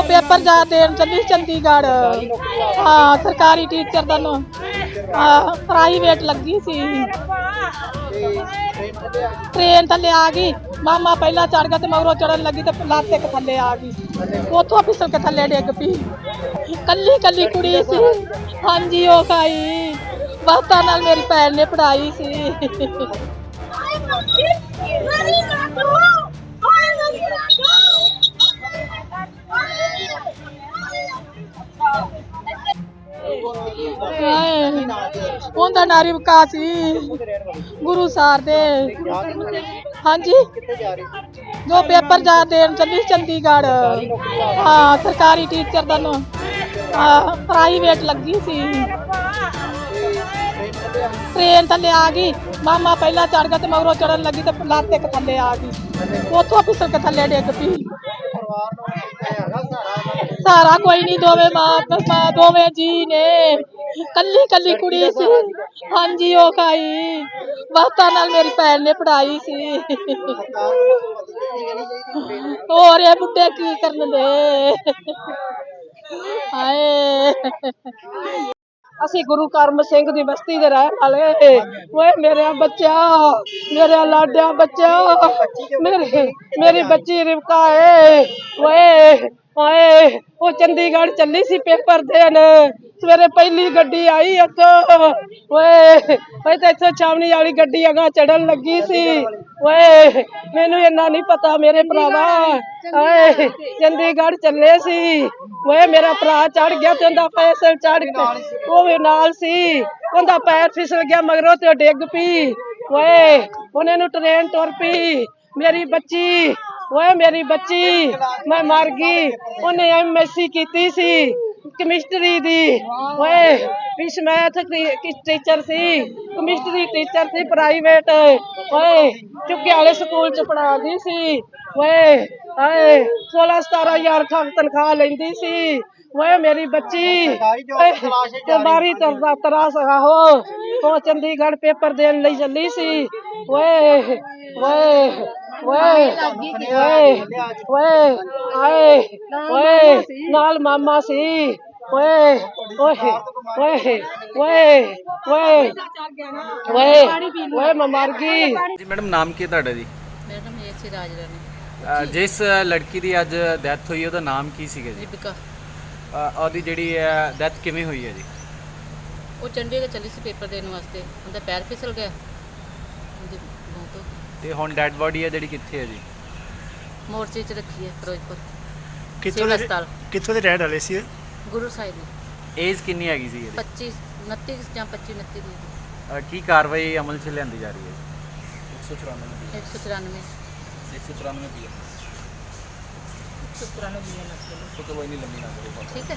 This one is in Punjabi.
ਜੋ ਪੇਪਰ ਜਾ ਦੇਣ ਚੱਲੀ ਚੰਡੀਗੜ੍ਹ। ਹਾਂ, ਸਰਕਾਰੀ ਟੀਚਰ ਦਾ ਨੂੰ, ਹਾਂ ਪ੍ਰਾਈਵੇਟ ਲੱਗੀ ਸੀ। ਟ੍ਰੇਨ ਥੱਲੇ ਆ ਗਈ। ਮਾਮਾ ਪਹਿਲਾਂ ਚੜ ਗਿਆ ਤੇ ਮਗਰੋਂ ਚੜਨ ਲੱਗੀ ਤੇ ਲੱਤ ਇੱਕ ਥੱਲੇ ਆ ਗਈ। ਉੱਥੋਂ ਫਿਸਲ ਕੇ ਥੱਲੇ ਡਿੱਗ ਪਈ। ਕੱਲੀ ਕੱਲੀ ਕੁੜੀ ਸੀ। ਹਾਂਜੀ, ਉਹ ਖਾਈ। ਬਾਤਾਂ ਨਾਲ ਮੇਰੀ ਭੈਣ ਨੇ ਪੜਾਈ ਸੀ। ਉਹਦਾ ਨਾਰੀ ਵਿਕਾਸ ਸੀ। ਗੁਰੂ ਸਾਰ ਦੇ। ਹਾਂਜੀ। ਜੋ ਪੇਪਰ ਜਾ ਦੇਣ ਚੱਲੀ ਚੰਡੀਗੜ੍ਹ। ਹਾਂ, ਸਰਕਾਰੀ ਟੀਚਰ ਦਾ ਨੂੰ ਹਾਂ ਪ੍ਰਾਈਵੇਟ ਲੱਗੀ ਸੀ। ਟ੍ਰੇਨ ਥੱਲੇ ਆ ਗਈ। ਮਾਮਾ ਪਹਿਲਾਂ ਚੜ ਗਿਆ ਤੇ ਮਗਰੋਂ ਚੜਨ ਲੱਗੀ ਤੇ ਲੱਤ ਇੱਕ ਥੱਲੇ ਆ ਗਈ। ਉੱਥੋਂ ਫਿਸਲ ਕੇ ਥੱਲੇ ਡਿੱਗ ਪਈ। ਸਾਰਾ ਕੋਈ ਨਹੀਂ ਦੋਵੇਂ ਮਾਂ ਮਾਂ, ਦੋਵੇਂ ਜੀ ਨੇ। ਕੱਲੀ ਕੱਲੀ ਕੁੜੀ ਸੀ। ਹਾਂਜੀ, ਉਹ ਖਾਈ। ਬਾਤਾਂ ਨਾਲ ਮੇਰੀ ਭੈਣ ਨੇ ਪੜਾਈ ਸੀ। ਹੋਰ ਇਹ ਬੁੱਢੇ ਕੀ ਕਰਨ ਦੇ? ਹਾਏ। ਅਸੀਂ ਗੁਰੂ ਕਰਮ ਸਿੰਘ ਦੀ ਬਸਤੀ ਦੇ ਰਹਿਣ ਵਾਲੇ। ਓਏ ਮੇਰੇ ਬੱਚਾ ਮੇਰੇ ਲਾਡਿਆ ਬੱਚਾ ਮੇਰੇ, ਮੇਰੀ ਬੱਚੀ ਰਿਵਕਾ ਏ। ਓਏ ਓਏ ਉਹ ਚੰਡੀਗੜ੍ਹ ਚੱਲੀ ਸੀ ਪੇਪਰ ਦੇਣ। ਸਵੇਰੇ ਪਹਿਲੀ ਗੱਡੀ ਆਈ ਇੱਥੋਂ ਓਏ ਓਏ ਤੇ ਇੱਥੋਂ ਛਾਵਣੀ ਵਾਲੀ ਗੱਡੀ ਅਗਾ ਚੜਨ ਲੱਗੀ ਸੀ। ਓਏ, ਮੈਨੂੰ ਇੰਨਾ ਨਹੀਂ ਪਤਾ ਮੇਰੇ ਭਰਾਵਾ। ਓਏ ਚੰਡੀਗੜ੍ਹ ਚੱਲੇ ਸੀ। ਓਏ, ਮੇਰਾ ਭਰਾ ਚੜ ਗਿਆ ਤੇ ਉਹਦਾ ਫੈਸਲ ਚੜ ਗਿਆ ਉਹ ਵੀ ਨਾਲ ਸੀ। ਉਹਦਾ ਪੈਰ ਫਿਸਲ ਗਿਆ ਮਗਰੋਂ ਤੇ ਡਿੱਗ ਪਈ। ਓਏ, ਉਹਨੇ ਨੂੰ ਟ੍ਰੇਨ ਤੁਰ ਪਈ। ਮੇਰੀ ਬੱਚੀ ਓਏ ਮੇਰੀ ਬੱਚੀ, ਮੈਂ ਮਰ ਗਈ। ਉਹਨੇ ਐਮਐਸਸੀ ਕੀਤੀ ਸੀ ਕੈਮਿਸਟਰੀ ਦੀ। ਓਏ ਵਿਸ਼ ਮੈਥ ਟੀਚਰ ਸੀ। ਕੈਮਿਸਟਰੀ ਟੀਚਰ ਸੀ ਪ੍ਰਾਈਵੇਟ ਓਏ, ਚੁੱਕੇ ਵਾਲੇ ਸਕੂਲ ਚ ਪੜਾਉਂਦੀ ਸੀ। ਓਏ, ਹਾਏ 16 17000 ਤਨਖਾਹ ਲੈਂਦੀ ਸੀ। ਓਏ ਮੇਰੀ ਬੱਚੀ ਤੇ ਬਾਰੀ ਤਰਦਾ ਤਰਾਸ ਹੋ ਉਹ ਚੰਡੀਗੜ੍ਹ ਪੇਪਰ ਦੇਣ ਲਈ ਚੱਲੀ ਸੀ ਓਏ ਓਏ ਓਏ ਓਏ ਓਏ ਆਏ ਓਏ ਨਾਲ ਮਾਮਾ ਸੀ ਓਏ ਓਏ ਓਏ ਓਏ ਓਏ ਓਏ ਓਏ ਮੈਂ ਮਰ ਗਈ ਜੀ ਮੈਡਮ ਨਾਮ ਕੀ ਹੈ ਤੁਹਾਡਾ ਜੀ ਮੇਰਾ ਨਾਮ ਇਹ ਸੀ ਰਾਜ ਰਾਣੀ ਜਿਸ ਲੜਕੀ ਦੀ ਅੱਜ ਡੈਥ ਹੋਈ ਉਹਦਾ ਨਾਮ ਕੀ ਸੀਗਾ ਜੀ ਦੀਪਿਕਾ ਅ, ਉਹਦੀ ਜਿਹੜੀ ਡੈਥ ਕਿਵੇਂ ਹੋਈ ਹੈ ਜੀ? ਉਹ ਚੰਡੀਗੜ੍ਹ ਚੱਲੀ ਸੀ ਪੇਪਰ ਦੇਣ ਵਾਸਤੇ। ਉਹਦਾ ਪੈਰ ਫਿਸਲ ਗਿਆ। ਉਹਦੀ ਮੌਤ ਹੋ ਗਈ। ਤੇ ਹੁਣ ਡੈਡ ਬੋਡੀ ਹੈ ਜਿਹੜੀ ਕਿੱਥੇ ਹੈ ਜੀ? ਮੋਰਚੇ 'ਚ ਰੱਖੀ ਹੈ ਫਿਰੋਜ਼ਪੁਰ। ਕਿੱਥੋਂ ਸਿਵਲ ਦੇ ਹਸਪਤਾਲ। ਕਿੱਥੋਂ ਦੇ ਰਹਿਣ ਵਾਲੇ ਸੀ ਇਹ? ਗੁਰੂ ਸਾਹਿਬ ਨੇ ਏਜ ਕਿੰਨੀ ਹੈਗੀ ਸੀ ਇਹਦੀ? 25 29 ਜਾਂ 25 29 ਦੀ ਅ, ਕੀ ਕਾਰਵਾਈ ਅਮਲ 'ਚ ਲਿਆਂਦੀ ਜਾ ਰਹੀ ਹੈ 194 194 194 ਠੀਕ ਹੈ